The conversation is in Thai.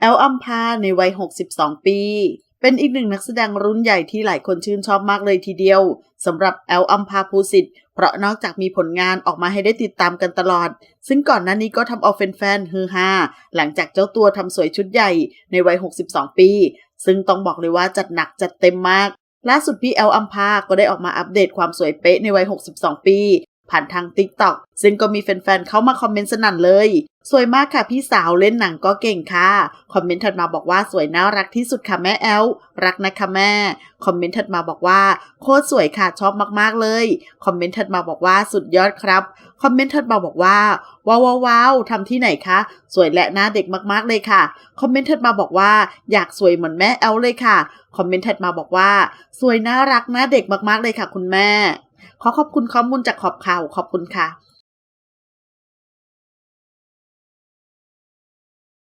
แอลอัมพาในวัย 62 ปี เป็นอีกหนึ่งนักแสดงรุ่นใหญ่ที่หลายคนชื่นชอบมากเลยทีเดียวสำหรับแอลอัมพาภูสิทธิ์เพราะนอกจากมีผลงานออกมาให้ได้ติดตามกันตลอด ซึ่งก่อนหน้านี้ก็ทำเอาแฟนๆฮือฮาหลังจากเจ้าตัวทำสวยชุดใหญ่ในวัย 62 ปี ซึ่งต้องบอกเลยว่าจัดหนักจัดเต็มมาก ล่าสุดพี่แอลอัมพาก็ได้ออกมาอัปเดตความสวยเป๊ะในวัย 62 ปี ผ่านทาง TikTok ซึ่งก็มีแฟนๆเข้ามาคอมเมนต์สนั่นเลย สวยมากค่ะพี่สาวเล่นหนังก็เก่งค่ะ คอมเมนต์ถัดมาบอกว่าสวยน่ารักที่สุดค่ะแม่แอลรักนะคะแม่ คอมเมนต์ถัดมาบอกว่าโคตรสวยค่ะชอบมากๆเลย คอมเมนต์ถัดมาบอกว่าสุดยอดครับ คอมเมนต์ถัดมาบอกว่าว้าวว้าวทำที่ไหนคะ สวยและหน้าเด็กมากๆเลยค่ะ คอมเมนต์ถัดมาบอกว่าอยากสวยเหมือนแม่แอลเลยค่ะ คอมเมนต์ถัดมาบอกว่า สวยน่ารักหน้าเด็กมากๆเลยค่ะ คุณแม่ ขอขอบคุณข้อมูลจากขอบข่าวขอบคุณค่ะ